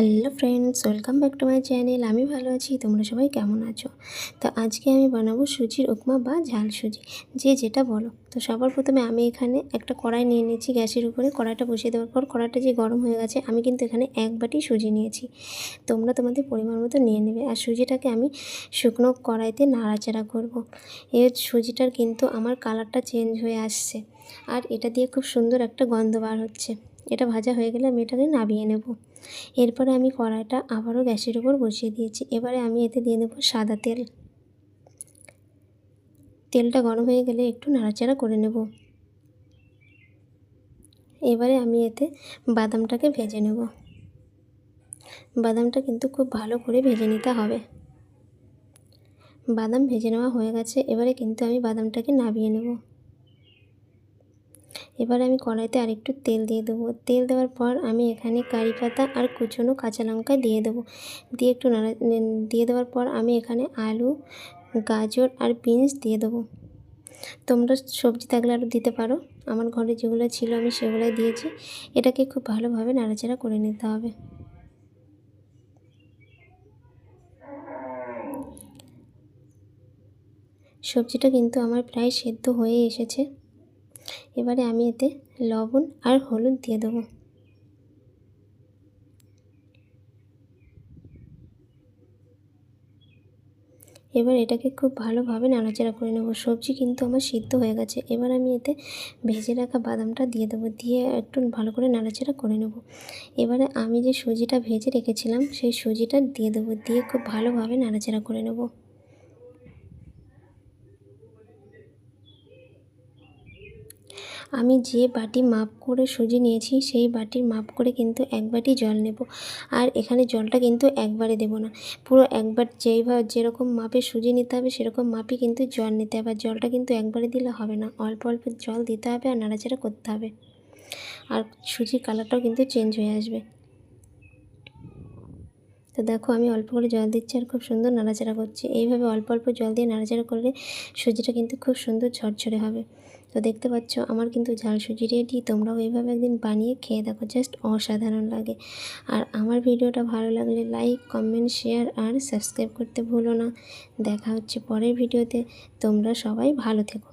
Hello friends welcome back to my channel আমি ভালো আছি, তোমরা সবাই কেমন আছো? তো আজকে আমি বানাবো সুজির উপমা বা ঝাল সুজি। যে যেটা বলো। তো সবার প্রথমে আমি এখানে একটা কড়াই নিয়ে নিয়েছি গ্যাসের উপরে। কড়াইটা বসিয়ে দেওয়ার পর কড়াইটা যে গরম হয়ে গেছে, আমি কিন্তু এখানে এক বাটি সুজি নিয়েছি। তোমরা তোমাদের পরিমাণ মতো নিয়ে নেবে। আর সুজিটাকে আমি শুকনো কড়াইতে নাড়াচাড়া করব। এর সুজিটার কিন্তু আমার কালারটা চেঞ্জ হয়ে আসছে। আর এটা দিয়ে খুব সুন্দর একটা গন্ধ বার হচ্ছে। এটা ভাজা হয়ে গেলে আমি এটাকে নামিয়ে নেব। এরপরে আমি কড়াইটা আবারও গ্যাসের উপর বসিয়ে দিয়েছি। এবারে আমি এতে দিয়ে দেবো সাদা তেল। তেলটা গরম হয়ে গেলে একটু নাড়াচাড়া করে নেব। এবারে আমি এতে বাদামটাকে ভেজে নেব। বাদামটা কিন্তু খুব ভালো করে ভেজে নিতে হবে। বাদাম ভেজে নেওয়া হয়ে গেছে। এবারে কিন্তু আমি বাদামটাকে নামিয়ে নেব। এবার আমি কড়াইতে আরেকটু তেল দিয়ে দেবো। তেল দেওয়ার পর আমি এখানে কারি পাতা আর কুচনো কাঁচা লঙ্কা দিয়ে দেবো। দিয়ে একটু নাড়া দিয়ে দেওয়ার পর আমি এখানে আলু, গাজর আর বিনস দিয়ে দেবো। তোমরা সবজি থাকলে আরও দিতে পারো। আমার ঘরে যেগুলো ছিল আমি সেগুলোই দিয়েছি। এটাকে খুব ভালোভাবে নাড়াচাড়া করে নিতে হবে। সবজিটা কিন্তু আমার প্রায় সেদ্ধ হয়ে এসেছে। এবারে আমি এতে লবণ আর হলুদ দিয়ে দেবো। এবার এটাকে খুব ভালোভাবে নাড়াচাড়া করে নেব। সবজি কিন্তু আমার সিদ্ধ হয়ে গেছে। এবার আমি এতে ভেজে রাখা বাদামটা দিয়ে দেবো। দিয়ে একটু ভালো করে নাড়াচাড়া করে নেব। এবারে আমি যে সুজিটা ভেজে রেখেছিলাম, সেই সুজিটা দিয়ে দেবো। দিয়ে খুব ভালোভাবে নাড়াচাড়া করে নেব। আমি যে বাটি মাপ করে সুজি নিয়েছি, সেই বাটির মাপ করে কিন্তু এক বাটি জল নেব। আর এখানে জলটা কিন্তু একবারে দেব না। পুরো একবার যেইভাবে যেরকম মাপে সুজি নিতে হবে, সেরকম মাপই কিন্তু জল নিতে হবে। আর জলটা কিন্তু একবারে দিলে হবে না। অল্প অল্প জল দিতে হবে আর নাড়াচাড়া করতে হবে। আর সুজির কালারটাও কিন্তু চেঞ্জ হয়ে আসবে। তো দেখো আমি অল্প করে জল দিচ্ছি আর খুব সুন্দর নাড়াচাড়া করছি। এইভাবে অল্প অল্প জল দিয়ে নাড়াচাড়া করলে সুজিটা কিন্তু খুব সুন্দর ঝরঝরে হবে। তো দেখতে পাচ্ছ আমার কিন্তু ঝাল সুজি রেডি তোমরাও এইভাবে একদিন বানিয়ে খেয়ে দেখো জাস্ট অসাধারণ লাগে। আর আমার ভিডিওটা ভালো লাগলে লাইক কমেন্ট শেয়ার আর সাবস্ক্রাইব করতে ভুলো না। দেখা হচ্ছে পরের ভিডিওতে, তোমরা সবাই ভালো থেকো।